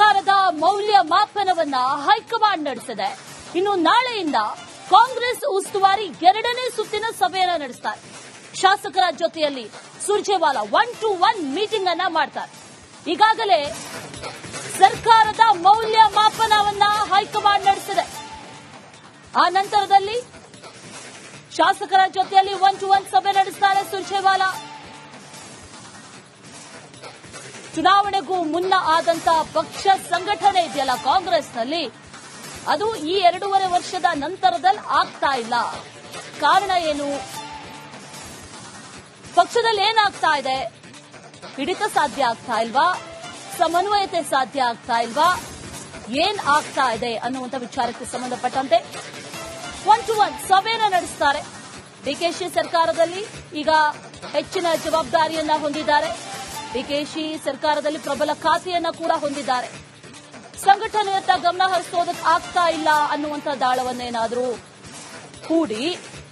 ಸರ್ಕಾರದ ಮೌಲ್ಯ ಮಾಪನವನ್ನ ಹೈಕಮಾಂಡ್ ನಡೆಸಿದೆ. ಇನ್ನು ನಾಳೆಯಿಂದ ಕಾಂಗ್ರೆಸ್ ಉಸ್ತುವಾರಿ ಎರಡನೇ ಸುತ್ತಿನ ಸಭೆಯನ್ನ ನಡೆಸ್ತಾರೆ. ಶಾಸಕರ ಜೊತೆಯಲ್ಲಿ Surjewala one to one meeting ಅನ್ನ ಮಾಡ್ತಾರೆ. ಈಗಾಗಲೇ ಸರ್ಕಾರದ ಮೌಲ್ಯ ಮಾಪನವನ್ನ ಹೈಕಮಾಂಡ್ ನಡೆಸಿದೆ. ಆ ನಂತರದಲ್ಲಿ ಶಾಸಕರ ಜೊತೆಯಲ್ಲಿ ಒನ್ ಟು ಒನ್ ಸಭೆ ನಡೆಸ್ತಾರೆ ಸುರ್ಜೇವಾಲಾ. ಚುನಾವಣೆಗೂ ಮುನ್ನ ಆದಂತ ಪಕ್ಷ ಸಂಘಟನೆ ಇದೆಯಲ್ಲ ಕಾಂಗ್ರೆಸ್ನಲ್ಲಿ? ಅದು ಈ ಎರಡೂವರೆ ವರ್ಷದ ನಂತರದಲ್ಲಿ ಆಗ್ತಾ ಇಲ್ಲ. ಕಾರಣ ಏನು? ಪಕ್ಷದಲ್ಲಿ ಏನಾಗ್ತಾ ಇದೆ? ಹಿಡಿತ ಸಾಧ್ಯ ಆಗ್ತಾ ಇಲ್ವಾ? ಸಮನ್ವಯತೆ ಸಾಧ್ಯ ಆಗ್ತಾ ಇಲ್ವಾ? ಏನ್ ಆಗ್ತಾ ಇದೆ ಅನ್ನುವಂಥ ವಿಚಾರಕ್ಕೆ ಸಂಬಂಧಪಟ್ಟಂತೆ ಒನ್ ಟು ಒನ್ ಸಭೆಯನ್ನ ನಡೆಸ್ತಾರೆ. ಡಿಕೆಶಿ ಸರ್ಕಾರದಲ್ಲಿ ಈಗ ಹೆಚ್ಚಿನ ಜವಾಬ್ದಾರಿಯನ್ನ ಹೊಂದಿದ್ದಾರೆ. ಡಿಕೆಶಿ ಸರ್ಕಾರದಲ್ಲಿ ಪ್ರಬಲ ಖಾತೆಯನ್ನ ಕೂಡ ಹೊಂದಿದ್ದಾರೆ. ಸಂಘಟನೆಯತ್ತ ಗಮನ ಹರಿಸೋದಕ್ಕೆ ಆಗ್ತಾ ಇಲ್ಲ ಅನ್ನುವಂಥ ದಾಳವನ್ನೇನಾದರೂ ಕೂಡಿ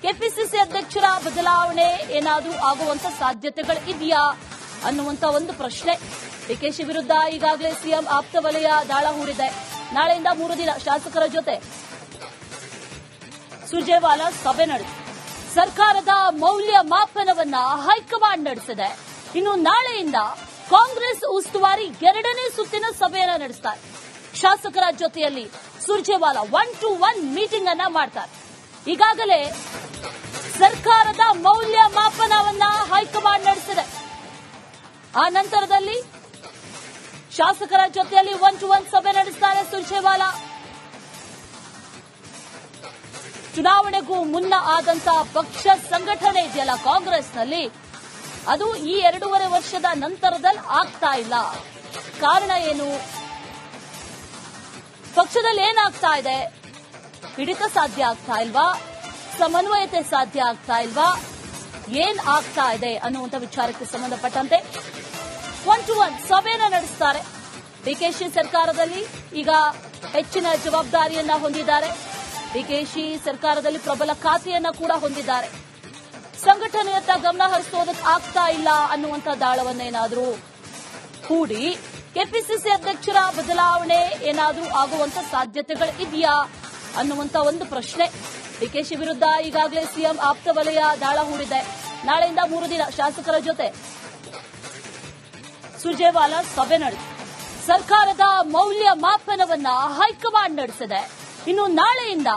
ಕೆಪಿಸಿಸಿ ಅಧ್ಯಕ್ಷರ ಬದಲಾವಣೆ ಏನಾದರೂ ಆಗುವಂತ ಸಾಧ್ಯತೆಗಳು ಇದೆಯಾ ಅನ್ನುವಂತ ಒಂದು ಪ್ರಶ್ನೆ. ಡಿಕೆಶಿ ವಿರುದ್ಧ ಈಗಾಗಲೇ ಸಿಎಂ ಆಪ್ತ ವಲಯ ದಾಳ ಹೂಡಿದೆ. ನಾಳೆಯಿಂದ ಮೂರು ದಿನ ಶಾಸಕರ ಜೊತೆ ಸುರ್ಜೇವಾಲಾ ಸಭೆ ನಡೆಸಿದೆ ಸರ್ಕಾರದ ಮೌಲ್ಯ ಮಾಪನವನ್ನ ಹೈಕಮಾಂಡ್ ನಡೆಸಿದೆ. ಇನ್ನು ನಾಳೆಯಿಂದ ಕಾಂಗ್ರೆಸ್ ಉಸ್ತುವಾರಿ ಎರಡನೇ ಸುತ್ತಿನ ಸಭೆಯನ್ನ ನಡೆಸ್ತಾರೆ. ಶಾಸಕರ ಜೊತೆಯಲ್ಲಿ Surjewala one to one meeting ಅನ್ನ ಮಾಡ್ತಾರೆ. ಈಗಾಗಲೇ ಸರ್ಕಾರದ ಮೌಲ್ಯ ಮಾಪನವನ್ನ ಹೈಕಮಾಂಡ್ ನಡೆಸಿದೆ. ಆ ನಂತರದಲ್ಲಿ ಶಾಸಕರ ಜೊತೆಯಲ್ಲಿ ಒನ್ ಟು ಒನ್ ಸಭೆ ನಡೆಸ್ತಾರೆ ಸುರ್ಜೇವಾಲಾ. ಚುನಾವಣೆಗೂ ಮುನ್ನ ಆದಂತಹ ಪಕ್ಷ ಸಂಘಟನೆ ಇದೆಯಲ್ಲ ಕಾಂಗ್ರೆಸ್ನಲ್ಲಿ? ಅದು ಈ ಎರಡೂವರೆ ವರ್ಷದ ನಂತರದಲ್ಲಿ ಆಗ್ತಾ ಇಲ್ಲ. ಕಾರಣ ಏನು? ಪಕ್ಷದಲ್ಲಿ ಏನಾಗ್ತಾ ಇದೆ? ಹಿಡಿತ ಸಾಧ್ಯ ಆಗ್ತಾ ಇಲ್ವಾ? ಸಮನ್ವಯತೆ ಸಾಧ್ಯ ಆಗ್ತಾ ಇಲ್ವಾ? ಏನ್ ಆಗ್ತಾ ಇದೆ ಅನ್ನುವಂಥ ವಿಚಾರಕ್ಕೆ ಸಂಬಂಧಪಟ್ಟಂತೆ ಒನ್ ಟು ಒನ್ ಸಭೆಯನ್ನ ನಡೆಸ್ತಾರೆ. ಡಿಕೆಶಿ ಸರ್ಕಾರದಲ್ಲಿ ಈಗ ಹೆಚ್ಚಿನ ಜವಾಬ್ದಾರಿಯನ್ನ ಹೊಂದಿದ್ದಾರೆ. ಡಿಕೆಶಿ ಸರ್ಕಾರದಲ್ಲಿ ಪ್ರಬಲ ಖಾತೆಯನ್ನ ಕೂಡ ಹೊಂದಿದ್ದಾರೆ. ಸಂಘಟನೆಯತ್ತ ಗಮನ ಹರಿಸೋದಕ್ಕೆ ಆಗ್ತಾ ಇಲ್ಲ ಅನ್ನುವಂಥ ದಾಳವನ್ನೇನಾದರೂ ಕೂಡಿ ಕೆಪಿಸಿಸಿ ಅಧ್ಯಕ್ಷರ ಬದಲಾವಣೆ ಏನಾದರೂ ಆಗುವಂತ ಸಾಧ್ಯತೆಗಳು ಇದೆಯಾ ಅನ್ನುವಂತ ಒಂದು ಪ್ರಶ್ನೆ. ಡಿಕೆಶಿ ವಿರುದ್ಧ ಈಗಾಗಲೇ ಸಿಎಂ ಆಪ್ತ ವಲಯ ದಾಳ ಹೂಡಿದೆ. ನಾಳೆಯಿಂದ ಮೂರು ದಿನ ಶಾಸಕರ ಜೊತೆ ಸುರ್ಜೇವಾಲ ಸಭೆ ನಡೆದು ಸರ್ಕಾರದ ಮೌಲ್ಯ ಮಾಪನವನ್ನ ಹೈಕಮಾಂಡ್ ನಡೆಸಿದೆ. ಇನ್ನು ನಾಳೆಯಿಂದ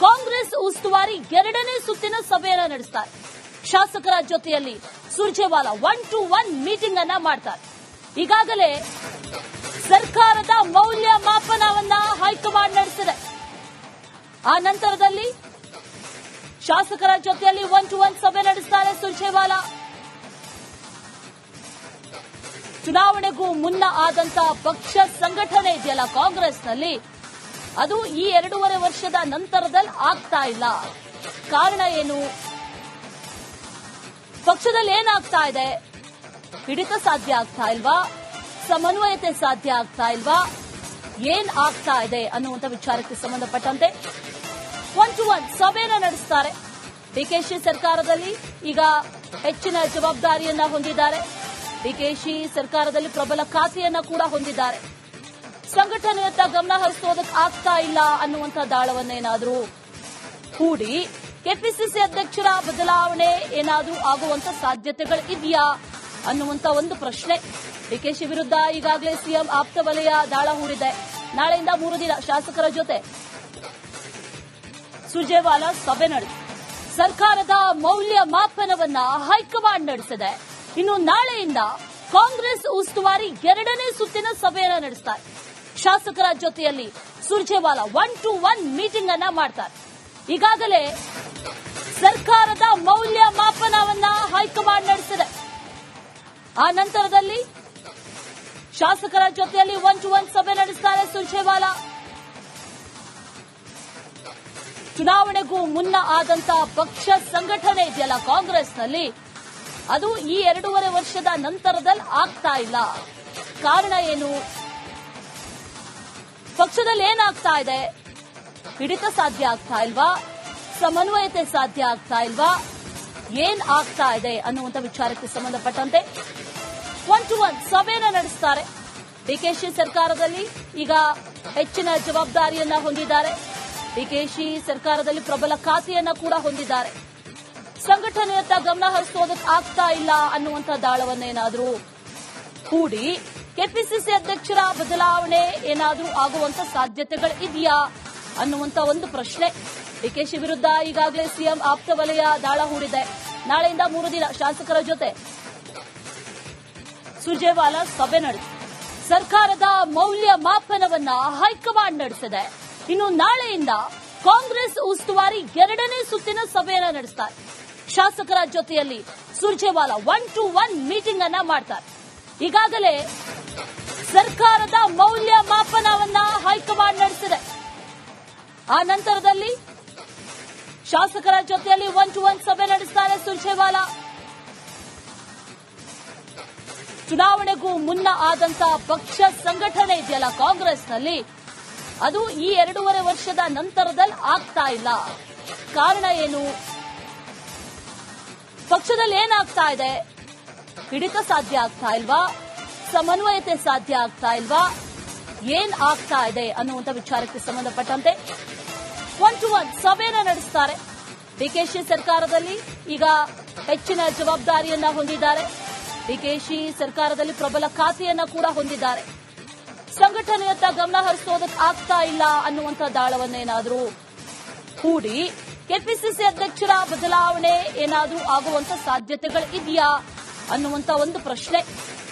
ಕಾಂಗ್ರೆಸ್ ಉಸ್ತುವಾರಿ ಎರಡನೇ ಸುತ್ತಿನ ಸಭೆಯನ್ನು ನಡೆಸ್ತಾರೆ. ಶಾಸಕರ ಜೊತೆಯಲ್ಲಿ Surjewala one to one meeting ಅನ್ನ ಮಾಡ್ತಾರೆ. ಈಗಾಗಲೇ ಸರ್ಕಾರದ ಮೌಲ್ಯ ಮಾಪನವನ್ನ ಹೈಕಮಾಂಡ್ ನಡೆಸಿದೆ. ಆ ನಂತರದಲ್ಲಿ ಶಾಸಕರ ಜೊತೆಯಲ್ಲಿ ಒನ್ ಟು ಒನ್ ಸಭೆ ನಡೆಸ್ತಾರೆ ಸುರ್ಜೇವಾಲಾ. ಚುನಾವಣೆಗೂ ಮುನ್ನ ಆದಂತಹ ಪಕ್ಷ ಸಂಘಟನೆ ಇದೆಯಲ್ಲ ಕಾಂಗ್ರೆಸ್ನಲ್ಲಿ? ಅದು ಈ ಎರಡೂವರೆ ವರ್ಷದ ನಂತರದಲ್ಲಿ ಆಗ್ತಾ ಇಲ್ಲ. ಕಾರಣ ಏನು? ಪಕ್ಷದಲ್ಲಿ ಏನಾಗ್ತಾ ಇದೆ? ಹಿಡಿತ ಸಾಧ್ಯ ಆಗ್ತಾ ಇಲ್ವಾ? ಸಮನ್ವಯತೆ ಸಾಧ್ಯ ಆಗ್ತಾ ಇಲ್ವಾ? ಏನ್ ಆಗ್ತಾ ಇದೆ ಅನ್ನುವಂಥ ವಿಚಾರಕ್ಕೆ ಸಂಬಂಧಪಟ್ಟಂತೆ ಒನ್ ಟು ಒನ್ ಸಭೆಯನ್ನ ನಡೆಸ್ತಾರೆ ಡಿಕೆಶಿ ಸರ್ಕಾರದಲ್ಲಿ ಈಗ ಹೆಚ್ಚಿನ ಜವಾಬ್ದಾರಿಯನ್ನ ಹೊಂದಿದ್ದಾರೆ. ಡಿಕೆಶಿ ಸರ್ಕಾರದಲ್ಲಿ ಪ್ರಬಲ ಖಾತೆಯನ್ನ ಕೂಡ ಹೊಂದಿದ್ದಾರೆ. ಸಂಘಟನೆಯತ್ತ ಗಮನ ಹರಿಸೋದಕ್ಕೆ ಆಗ್ತಾ ಇಲ್ಲ ಅನ್ನುವಂಥ ದಾಳವನ್ನೇನಾದರೂ ಕೂಡಿ ಕೆಪಿಸಿಸಿ ಅಧ್ಯಕ್ಷರ ಬದಲಾವಣೆ ಏನಾದರೂ ಆಗುವಂತ ಸಾಧ್ಯತೆಗಳು ಇದೆಯಾ ಅನ್ನುವಂತ ಒಂದು ಪ್ರಶ್ನೆ. ಡಿಕೆಶಿ ವಿರುದ್ಧ ಈಗಾಗಲೇ ಸಿಎಂ ಆಪ್ತ ವಲಯ ದಾಳ ಹೂಡಿದೆ. ನಾಳೆಯಿಂದ ಮೂರು ದಿನ ಶಾಸಕರ ಜೊತೆ. ಸುರ್ಜೇವಾಲಾ ಸಭೆ ನಡೆಸಿದೆ ಸರ್ಕಾರದ ಮೌಲ್ಯ ಮಾಪನವನ್ನ ಹೈಕಮಾಂಡ್ ನಡೆಸಿದೆ. ಇನ್ನು ನಾಳೆಯಿಂದ ಕಾಂಗ್ರೆಸ್ ಉಸ್ತುವಾರಿ ಎರಡನೇ ಸುತ್ತಿನ ಸಭೆಯನ್ನ ನಡೆಸ್ತಾರೆ. ಶಾಸಕರ ಜೊತೆಯಲ್ಲಿ Surjewala one to one meeting ಅನ್ನ ಮಾಡ್ತಾರೆ. ಈಗಾಗಲೇ ಸರ್ಕಾರದ ಮೌಲ್ಯ ಮಾಪನವನ್ನ ಹೈಕಮಾಂಡ್ ನಡೆಸಿದೆ. ಆ ನಂತರದಲ್ಲಿ ಶಾಸಕರ ಜೊತೆಯಲ್ಲಿ ಒನ್ ಟು ಒನ್ ಸಭೆ ನಡೆಸ್ತಾರೆ ಸುರ್ಜೇವಾಲಾ. ಚುನಾವಣೆಗೂ ಮುನ್ನ ಆದಂತಹ ಪಕ್ಷ ಸಂಘಟನೆ ಇದೆಯಲ್ಲ ಕಾಂಗ್ರೆಸ್ನಲ್ಲಿ? ಅದು ಈ ಎರಡೂವರೆ ವರ್ಷದ ನಂತರದಲ್ಲಿ ಆಗ್ತಾ ಇಲ್ಲ. ಕಾರಣ ಏನು? ಪಕ್ಷದಲ್ಲಿ ಏನಾಗ್ತಾ ಇದೆ? ಹಿಡಿತ ಸಾಧ್ಯ ಆಗ್ತಾ ಇಲ್ವಾ? ಸಮನ್ವಯತೆ ಸಾಧ್ಯ ಆಗ್ತಾ ಇಲ್ವಾ? ಏನ್ ಆಗ್ತಾ ಇದೆ ಅನ್ನುವಂಥ ವಿಚಾರಕ್ಕೆ ಸಂಬಂಧಪಟ್ಟಂತೆ ಒನ್ ಟು ಒನ್ ಸಭೆಯನ್ನ ನಡೆಸ್ತಾರೆ. ಡಿಕೆಶಿ ಸರ್ಕಾರದಲ್ಲಿ ಈಗ ಹೆಚ್ಚಿನ ಜವಾಬ್ದಾರಿಯನ್ನ ಹೊಂದಿದ್ದಾರೆ. ಡಿಕೆಶಿ ಸರ್ಕಾರದಲ್ಲಿ ಪ್ರಬಲ ಖಾತೆಯನ್ನ ಕೂಡ ಹೊಂದಿದ್ದಾರೆ. ಸಂಘಟನೆಯತ್ತ ಗಮನ ಹರಿಸೋದಕ್ಕೆ ಆಗ್ತಾ ಇಲ್ಲ ಅನ್ನುವಂಥ ದಾಳವನ್ನೇನಾದರೂ ಹೂಡಿ ಕೆಪಿಸಿಸಿ ಅಧ್ಯಕ್ಷರ ಬದಲಾವಣೆ ಏನಾದರೂ ಆಗುವಂತ ಸಾಧ್ಯತೆಗಳು ಇದೆಯಾ ಅನ್ನುವಂತ ಒಂದು ಪ್ರಶ್ನೆ. ಡಿಕೆಶಿ ವಿರುದ್ಧ ಈಗಾಗಲೇ ಸಿಎಂ ಆಪ್ತ ವಲಯ ದಾಳ ಹೂಡಿದೆ. ನಾಳೆಯಿಂದ ಮೂರು ದಿನ ಶಾಸಕರ ಜೊತೆ ಸುರ್ಜೇವಾಲಾ ಸಭೆ ನಡೆಸಿದೆ ಸರ್ಕಾರದ ಮೌಲ್ಯ ಮಾಪನವನ್ನ ಹೈಕಮಾಂಡ್ ನಡೆಸಿದೆ. ಇನ್ನು ನಾಳೆಯಿಂದ ಕಾಂಗ್ರೆಸ್ ಉಸ್ತುವಾರಿ ಎರಡನೇ ಸುತ್ತಿನ ಸಭೆಯನ್ನ ನಡೆಸ್ತಾರೆ. ಶಾಸಕರ ಜೊತೆಯಲ್ಲಿ Surjewala one to one meeting ಅನ್ನ ಮಾಡ್ತಾರೆ. ಈಗಾಗಲೇ ಸರ್ಕಾರದ ಮೌಲ್ಯ ಮಾಪನವನ್ನ ಹೈಕಮಾಂಡ್ ನಡೆಸಿದೆ. ಆ ನಂತರದಲ್ಲಿ ಶಾಸಕರ ಜೊತೆಯಲ್ಲಿ ಒನ್ ಟು ಒನ್ ಸಭೆ ನಡೆಸ್ತಾರೆ ಸುರ್ಜೇವಾಲಾ. ಚುನಾವಣೆಗೂ ಮುನ್ನ ಆದಂತಹ ಪಕ್ಷ ಸಂಘಟನೆ ಇದೆಯಲ್ಲ ಕಾಂಗ್ರೆಸ್ನಲ್ಲಿ? ಅದು ಈ ಎರಡೂವರೆ ವರ್ಷದ ನಂತರದಲ್ಲಿ ಆಗ್ತಾ ಇಲ್ಲ. ಕಾರಣ ಏನು? ಪಕ್ಷದಲ್ಲಿ ಏನಾಗ್ತಾ ಇದೆ? ಹಿಡಿತ ಸಾಧ್ಯ ಆಗ್ತಾ ಇಲ್ವಾ? ಸಮನ್ವಯತೆ ಸಾಧ್ಯ ಆಗ್ತಾ ಇಲ್ವಾ? ಏನ್ ಆಗ್ತಾ ಇದೆ ಅನ್ನುವಂಥ ವಿಚಾರಕ್ಕೆ ಸಂಬಂಧಪಟ್ಟಂತೆ ಒನ್ ಟು ಒನ್ ಸಭೆಯನ್ನ ನಡೆಸ್ತಾರೆ. ಡಿಕೆಶಿ ಸರ್ಕಾರದಲ್ಲಿ ಈಗ ಹೆಚ್ಚಿನ ಜವಾಬ್ದಾರಿಯನ್ನ ಹೊಂದಿದ್ದಾರೆ. ಡಿಕೆಶಿ ಸರ್ಕಾರದಲ್ಲಿ ಪ್ರಬಲ ಖಾತೆಯನ್ನ ಕೂಡ ಹೊಂದಿದ್ದಾರೆ. ಸಂಘಟನೆಯತ್ತ ಗಮನ ಹರಿಸೋದಕ್ಕೆ ಆಗ್ತಾ ಇಲ್ಲ ಅನ್ನುವಂಥ ದಾಳವನ್ನೇನಾದರೂ ಹೂಡಿ ಕೆಪಿಸಿಸಿ ಅಧ್ಯಕ್ಷರ ಬದಲಾವಣೆ ಏನಾದರೂ ಆಗುವಂತ ಸಾಧ್ಯತೆಗಳು ಇದೆಯಾ ಅನ್ನುವಂತ ಒಂದು ಪ್ರಶ್ನೆ.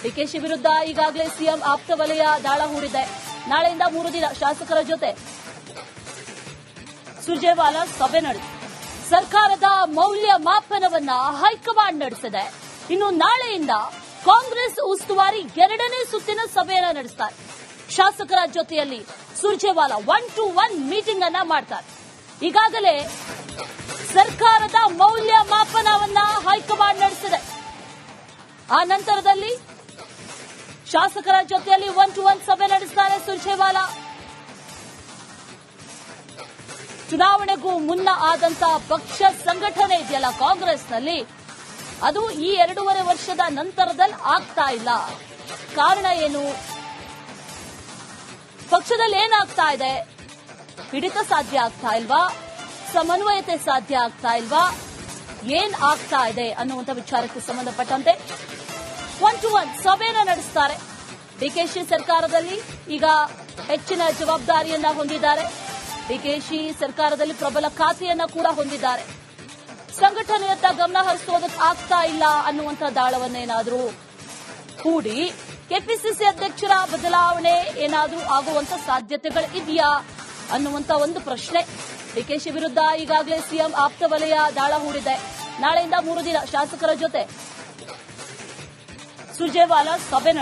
ಡಿಕೆಶಿ ವಿರುದ್ಧ ಈಗಾಗಲೇ ಸಿಎಂ ಆಪ್ತ ವಲಯ ದಾಳ ಹೂಡಿದೆ. ನಾಳೆಯಿಂದ ಮೂರು ದಿನ ಶಾಸಕರ ಜೊತೆ ಸುರ್ಜೇವಾಲಾ ಸಭೆ ನಡೆಸಿದೆ ಸರ್ಕಾರದ ಮೌಲ್ಯ ಮಾಪನವನ್ನ ಹೈಕಮಾಂಡ್ ನಡೆಸಿದೆ. ಇನ್ನು ನಾಳೆಯಿಂದ ಕಾಂಗ್ರೆಸ್ ಉಸ್ತುವಾರಿ ಎರಡನೇ ಸುತ್ತಿನ ಸಭೆಯನ್ನ ನಡೆಸ್ತಾರೆ. ಶಾಸಕರ ಜೊತೆಯಲ್ಲಿ Surjewala one to one meeting ಅನ್ನ ಮಾಡ್ತಾರೆ. ಈಗಾಗಲೇ ಸರ್ಕಾರದ ಮೌಲ್ಯ ಮಾಪನವನ್ನ ಹೈಕಮಾಂಡ್ ನಡೆಸಿದೆ. ಆ ನಂತರದಲ್ಲಿ ಶಾಸಕರ ಜೊತೆಯಲ್ಲಿ ಒನ್ ಟು ಒನ್ ಸಭೆ ನಡೆಸ್ತಾರೆ ಸುರ್ಜೇವಾಲಾ. ಚುನಾವಣೆಗೂ ಮುನ್ನ ಆದಂತಹ ಪಕ್ಷ ಸಂಘಟನೆ ಇದೆಯಲ್ಲ ಕಾಂಗ್ರೆಸ್ನಲ್ಲಿ? ಅದು ಈ ಎರಡೂವರೆ ವರ್ಷದ ನಂತರದಲ್ಲಿ ಆಗ್ತಾ ಇಲ್ಲ. ಕಾರಣ ಏನು? ಪಕ್ಷದಲ್ಲಿ ಏನಾಗ್ತಾ ಇದೆ? ಹಿಡಿತ ಸಾಧ್ಯ ಆಗ್ತಾ ಇಲ್ವಾ? ಸಮನ್ವಯತೆ ಸಾಧ್ಯ ಆಗ್ತಾ ಇಲ್ವಾ? ಏನ್ ಆಗ್ತಾ ಇದೆ ಅನ್ನುವಂಥ ವಿಚಾರಕ್ಕೆ ಸಂಬಂಧಪಟ್ಟಂತೆ ಒನ್ ಟು ಒನ್ ಸಭೆಯನ್ನು ನಡೆಸ್ತಾರೆ. ಡಿಕೆಶಿ ಸರ್ಕಾರದಲ್ಲಿ ಈಗ ಹೆಚ್ಚಿನ ಜವಾಬ್ದಾರಿಯನ್ನ ಹೊಂದಿದ್ದಾರೆ. ಡಿಕೆಶಿ ಸರ್ಕಾರದಲ್ಲಿ ಪ್ರಬಲ ಖಾತೆಯನ್ನ ಕೂಡ ಹೊಂದಿದ್ದಾರೆ. ಸಂಘಟನೆಯತ್ತ ಗಮನ ಹರಿಸೋದಕ್ಕೆ ಆಗ್ತಾ ಇಲ್ಲ ಅನ್ನುವಂಥ ದಾಳವನ್ನೇನಾದರೂ ಹೂಡಿ ಕೆಪಿಸಿಸಿ ಅಧ್ಯಕ್ಷರ ಬದಲಾವಣೆ ಏನಾದರೂ ಆಗುವಂತ ಸಾಧ್ಯತೆಗಳು ಇದೆಯಾ ಅನ್ನುವಂತ ಒಂದು ಪ್ರಶ್ನೆ. ಡಿಕೆಶಿ ವಿರುದ್ಧ ಈಗಾಗಲೇ ಸಿಎಂ ಆಪ್ತ ವಲಯ ದಾಳ ಹೂಡಿದೆ. ನಾಳೆಯಿಂದ ಮೂರು ದಿನ ಶಾಸಕರ ಜೊತೆ. ಸುರ್ಜೇವಾಲಾ ಸಭೆ